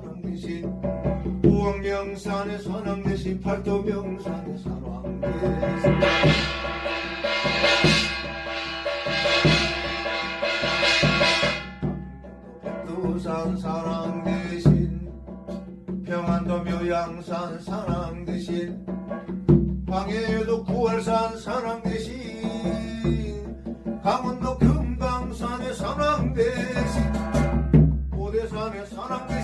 흉산길산의 사랑 대신. 우왕명산의 사랑 대신 팔도명산의 사랑 대신 백두산 사랑 대신 평안도 묘양산 사랑 대신 방해도 9월산 사랑 대신 강원도 금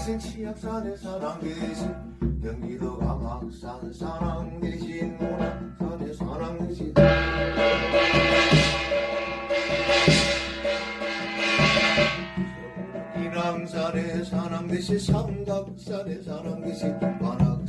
대신 치악산의 사랑 대신 경기도 강악산 사랑 대신 모란산의 사랑 대신 인왕산의 사랑 대신 삼각산의 사랑 대신 관악